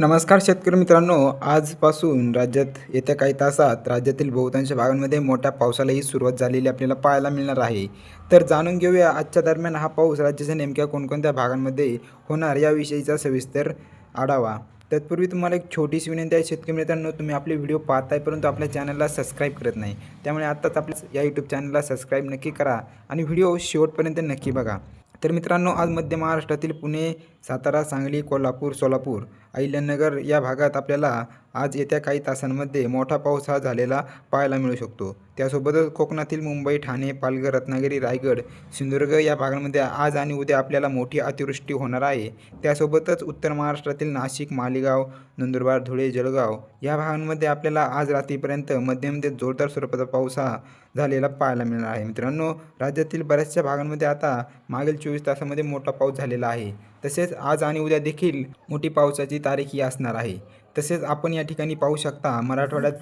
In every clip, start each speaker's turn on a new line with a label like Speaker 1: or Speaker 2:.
Speaker 1: नमस्कार शेतकरी मित्रांनो आजपासून राज्यात येत्या काही तासात राज्यातील बहुतांश भागांमध्ये मोठ्या पावसालाही सुरुवात झालेली आपल्याला पाहायला मिळणार आहे. तर जाणून घेऊया आजच्या दरम्यान हा पाऊस राज्याच्या नेमक्या कोणकोणत्या भागांमध्ये होणार याविषयीचा सविस्तर आढावा. तत्पूर्वी तुम्हाला एक छोटीशी विनंती आहे शेतकरी मित्रांनो तुम्ही आपले व्हिडिओ पाहताय परंतु आपल्या चॅनलला सबस्क्राईब करत नाही. त्यामुळे आत्ताच आपल्या या यूट्यूब चॅनलला सबस्क्राईब नक्की करा आणि व्हिडिओ शेवटपर्यंत नक्की बघा. तर मित्रांनो आज मध्य महाराष्ट्रातील पुणे सातारा सांगली कोल्हापूर सोलापूर अहिल्यानगर या भागात आपल्याला आज येत्या काही तासांमध्ये मोठा पाऊस हा झालेला पाहायला मिळू शकतो. त्यासोबतच कोकणातील मुंबई ठाणे पालघर रत्नागिरी रायगड सिंधुदुर्ग या भागांमध्ये आज आणि उद्या आपल्याला मोठी अतिवृष्टी होणार आहे. त्यासोबतच उत्तर महाराष्ट्रातील नाशिक मालेगाव नंदुरबार धुळे जळगाव या भागांमध्ये आपल्याला आज रात्रीपर्यंत मध्यम ते जोरदार स्वरूपाचा पाऊस हा झालेला पाहायला मिळणार आहे. मित्रांनो राज्यातील बऱ्याचशा भागांमध्ये आता मागील चोवीस तासामध्ये मोठा पाऊस झालेला आहे. तसेच आज आणि उद्या देखील मोठी पावसाची तारीख ही असणार आहे. तसेच आपण या ठिकाणी पाहू शकता मराठवाड्यात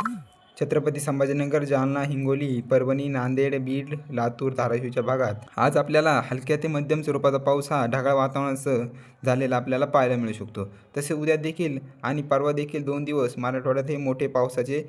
Speaker 1: छत्रपती संभाजीनगर जालना हिंगोली परभणी नांदेड बीड लातूर धाराशिवच्या भागात. आज आपल्याला हलक्या ते मध्यम स्वरूपाचा पाऊस हा ढगाळ वातावरणासह झालेला आपल्याला पाहायला मिळू शकतो. तसे उद्या देखील आणि परवा देखील दोन दिवस मराठवाड्यात हे मोठे पावसाचे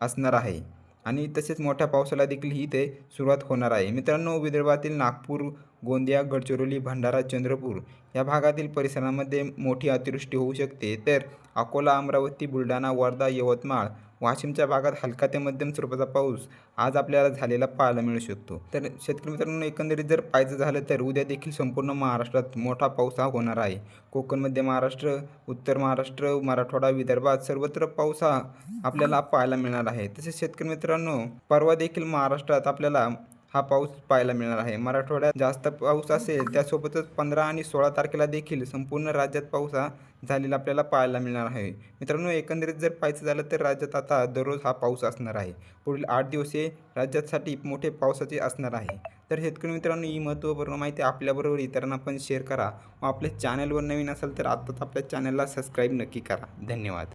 Speaker 1: असणार आहे. आणि तसेच मोठ्या पावसाला देखील ही ते सुरुवात होणार आहे. मित्रांनो विदर्भातील नागपूर गोंदिया गडचिरोली भंडारा चंद्रपूर या भागातील परिसरामध्ये मोठी अतिवृष्टी होऊ शकते. तर अकोला अमरावती बुलढाणा वर्धा यवतमाळ वाशिमच्या भागात हलका ते मध्यम स्वरूपाचा पाऊस आज आपल्याला झालेला पाहायला मिळू शकतो. तर शेतकरी मित्रांनो एकंदरीत जर पाहायचं झालं तर उद्या देखील संपूर्ण महाराष्ट्रात मोठा पाऊस हा होणार आहे. कोकणमध्ये महाराष्ट्र उत्तर महाराष्ट्र मराठवाडा विदर्भात सर्वत्र पाऊस हा आपल्याला पाहायला मिळणार आहे. तसेच शेतकरी मित्रांनो परवा देखील महाराष्ट्रात आपल्याला हा पाऊस पाहायला मिळणार आहे. मराठवाड्यात जास्त पाऊस असेल त्यासोबतच पंधरा आणि सोळा तारखेला देखील संपूर्ण राज्यात पाऊस हा झालेला आपल्याला पाहायला मिळणार आहे. मित्रांनो एकंदरीत जर पाहायचं झालं तर राज्यात आता दररोज हा पाऊस असणार आहे. पुढील आठ दिवस हे राज्यासाठी मोठे पावसाचे असणार आहे. तर शेतकरी मित्रांनो ही महत्त्वपूर्ण माहिती आपल्याबरोबर इतरांना पण शेअर करा व आपल्या चॅनलवर नवीन असाल तर आत्ताच आपल्या चॅनलला सबस्क्राईब नक्की करा. धन्यवाद.